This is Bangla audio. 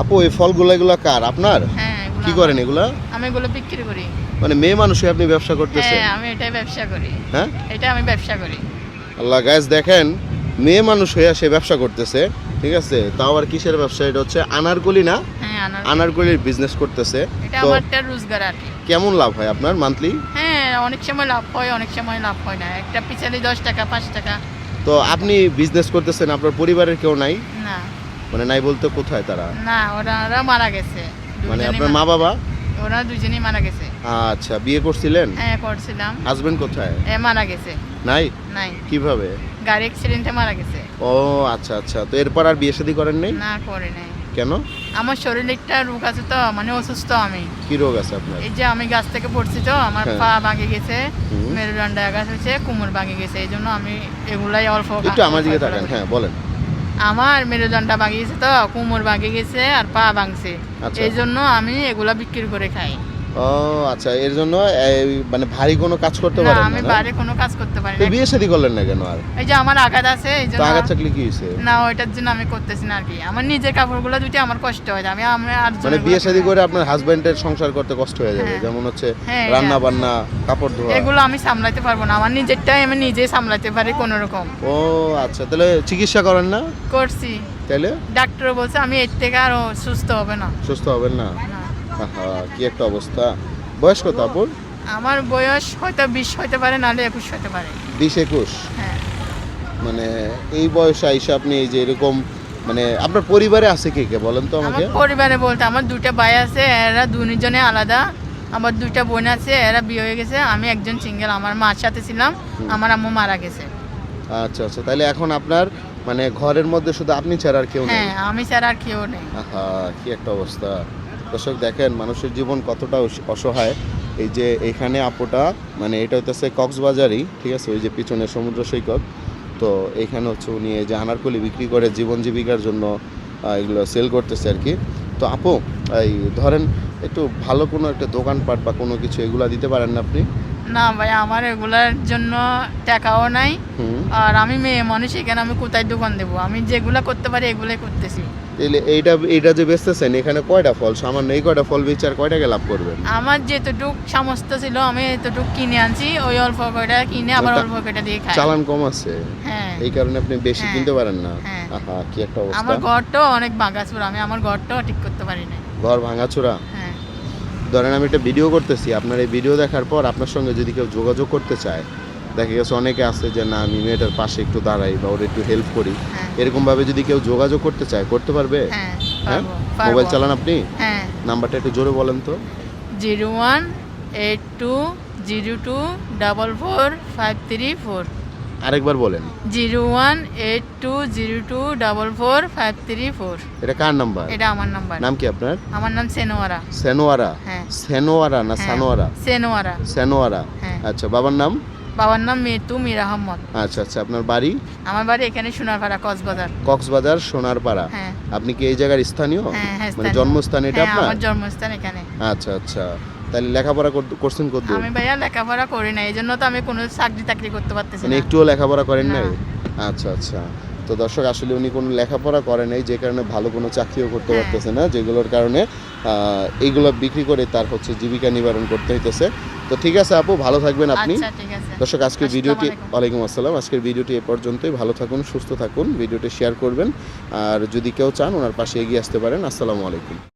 আপু এই ফলগুলো এগুলো কার? আপনার? হ্যাঁ কি করেন এগুলা? আমি এগুলো বিক্রি করি। মানে মেয়ে মানুষই আপনি ব্যবসা করতেছেন? হ্যাঁ আমি এটাই ব্যবসা করি। হ্যাঁ? এটা আমি ব্যবসা করি। আল্লাহ গাইজ দেখেন মেয়ে মানুষ হয়ে সে ব্যবসা করতেছে ঠিক আছে? তাও আর কিসের ব্যবসা? এটা হচ্ছে আনারকলি না? হ্যাঁ আনার আনারকলির বিজনেস করতেছে। এটা আমার একটা রোজগার আর কেমন লাভ হয় আপনার মান্থলি হ্যাঁ অনেক সময় লাভ হয় অনেক সময় লাভ হয় না। একটা পিছালি দশ টাকা পাঁচ টাকা। তো আপনি বিজনেস করতেছেন আপনার পরিবারের কেউ নাই? না। মানে নাই বলতে কোথায় তারা? না ওরা ওরা মারা গেছে। মানে আপনার মা বাবা ওরা দুজনেই মারা গেছে। আচ্ছা বিয়ে করছিলেন? হ্যাঁ করছিলাম। হাজবেন্ড কোথায়? এ মারা গেছে। নাই? নাই। কীভাবে? গাড়ি অ্যাক্সিডেন্টে মারা গেছে। ও আচ্ছা আচ্ছা। তো এরপর আর বিয়ে শাদী করেন নাই? না করে নাই। কেন? আমার শরীরে একটা রোগ আছে তো মানে অসুস্থ আমি। কি রোগ আছে আপনার? এই যে আমি গাছ থেকে পড়ছি তো আমার হ্যাঁ। পা ভাঙে গেছে। মেরুদণ্ড আঘাত হয়েছে কোমর ভাঙে গেছে এই জন্য আমি এগুলাই অল্প একটু আমার দিকে তাকান হ্যাঁ বলেন। আমার মেরুদণ্ডটা ভাঙে গেছে তো কোমর ভাঙে গেছে আর পা ভাঙছে আচ্ছা। এই জন্য আমি এগুলা বিক্রি করে খাই ও আচ্ছা এর জন্য মানে ভারী কোনো কাজ করতে পারেন না না? বাইরে কোনো কাজ করতে পারি না। বিয়ে শাদী করলেন না কেন আর? এই যে আমার আঘাত আছে এই জন্য আঘাত থাকলে কি হয়েছে? না ওইটার জন্য আমি করতেছি না আর কি। আমার নিজের কাপড়গুলো দুটি আমার কষ্ট হয় আমি আমি আর মানে বিয়ে শাদী করে আপনার হাজবেন্ডের সংসার করতে কষ্ট হয়ে যাবে হ্যাঁ। যেমন হচ্ছে হ্যাঁ, রান্না। বান্না কাপড় ধোয়া। এগুলো আমি সামলাতে পারব না আমার নিজেরটাই আমি নিজেই সামলাতে পারি কোনো রকম ও আচ্ছা তাহলে চিকিৎসা করেন না? করছি। তাহলে? ডাক্তার বলছে আমি এর থেকে আরও সুস্থ হবে না। সুস্থ হবেন না। কি একটা অবস্থা। বয়স কত আপুর? আমার বয়স হয়তো বিশ হতে পারে নাহলে একুশ হতে পারে। বিশ একুশ? হ্যাঁ। মানে এই বয়সে আইসা আপনি এই যে এরকম মানে আপনার পরিবারে আছে কে কে বলেন তো আমাকে? পরিবারে বলতে আমার দুইটা ভাই আছে এরা দুজনে আলাদা। আমার দুইটা বোন আছে এরা বিয়ে হয়ে গেছে আমি একজন সিঙ্গেল আমার মার সাথে ছিলাম আমার আম্মু মারা গেছে। আচ্ছা আচ্ছা তাহলে এখন আপনার মানে ঘরের মধ্যে শুধু আপনি ছাড়া আর কেউ নেই? হ্যাঁ আমি ছাড়া আর কেউ নেই। আহা কি একটা অবস্থা। দর্শক দেখেন মানুষের জীবন কতটা অসহায়। এই যে এখানে আপুটা মানে এটা হচ্ছে কক্সবাজারই ঠিক আছে? ওই যে পিছনে সমুদ্র সৈকত। তো এখানে হচ্ছে উনি এই যে আনারকলি বিক্রি করে জীবন জীবিকার জন্য এগুলো সেল করতেছে আর কি। তো আপু এই ধরেন একটু ভালো কোনো একটা দোকানপাট বা কোনো কিছু এগুলো দিতে পারেন না আপনি? না ভাই আমার এগুলার জন্য টাকাও নাই। আর আমি মেয়ে মানুষ এখানে আমি কোথায় দোকান দেবো? আমি যেগুলা করতে পারি এগুলাই করতেছি। তাহলে এইটা এইটা যে বেচতেছেন এখানে কয়টা ফল? সামান্য এই কয়টা ফল বেচে আর কয়টাকে লাভ করবেন? আমার যেতটুক সামর্থ্য ছিল আমি এতটুক কিনে আনছি ওই অল্প কয়টা কিনে আবার অল্প কয়টা দিয়ে খাই। চালান কম আছে? হ্যাঁ। এই কারণে আপনি বেশি হ্যাঁ। কিনতে পারেন না? হ্যাঁ। আহা কি একটা অবস্থা। আমার ঘরটাও অনেক বাগাছুর আমি আমার ঘরটাও ঠিক করতে পারি না ঘর ভাঙাচোরা? হ্যাঁ। ধরেন আমি একটা ভিডিও করতেছি আপনার এই ভিডিও দেখার পর আপনার সঙ্গে যদি কেউ যোগাযোগ করতে চায় দেখা গেছে অনেকে আছে যে না আমি মেয়েটার পাশে একটু দাঁড়াই বা ওর একটু হেল্প করি। হ্যাঁ। এরকম ভাবে যদি কেউ যোগাযোগ করতে চায় করতে পারবে? হ্যাঁ হ্যাঁ? মোবাইল চালান আপনি? হ্যাঁ। নাম্বারটা একটু জোরে বলেন তো। Zero one eight two zero two double four five three four. আরেকবার বলেন। Zero one eight two zero two double four five three four. এটা কার নাম্বার? এটা আমার নাম্বার। নাম কি আপনার? আমার নাম সেনোয়ারা। সেনোয়ারা? হ্যাঁ। সেনোয়ারা না হ্যাঁ, সানোয়ারা? সেনোয়ারা। সেনোয়ারা। আচ্ছা বাবার নাম? বাবার নাম মেতু মীর আহমদ। আচ্ছা আচ্ছা আপনার বাড়ি? আমার বাড়ি এখানে সোনারপাড়া কক্সবাজার। কক্সবাজার সোনারপাড়া? হ্যাঁ। আপনি কি এই জায়গার স্থানীয়? হ্যাঁ হ্যাঁ মানে জন্মস্থান এটা আপনার? আমার জন্মস্থান এখানে। আচ্ছা আচ্ছা। তাহলে লেখাপড়া কর- করছেন কত আমি ভাইয়া লেখাপড়া করি না এই জন্য তো আমি কোনো চাকরি টাকরি করতে পারতেছি মানে না। একটুও লেখাপড়া করেন না। নাই? আচ্ছা আচ্ছা। তো দর্শক আসলে উনি কোনো লেখাপড়া করেন নাই যে কারণে ভালো কোনো চাকরিও করতে। পারতেছে না যেগুলোর কারণে এইগুলো বিক্রি করে তার হচ্ছে জীবিকা নিবারণ করতে হইতেছে। তো ঠিক আছে আপু ভালো থাকবেন আপনি। আচ্ছা দর্শক আজকের ভিডিওটি ওয়ালাইকুম আসসালাম। আজকের ভিডিওটি এ পর্যন্তই। ভালো থাকুন সুস্থ থাকুন। ভিডিওটি শেয়ার করবেন। আর যদি কেউ চান ওনার পাশে এগিয়ে আসতে পারেন। আসসালামু আলাইকুম।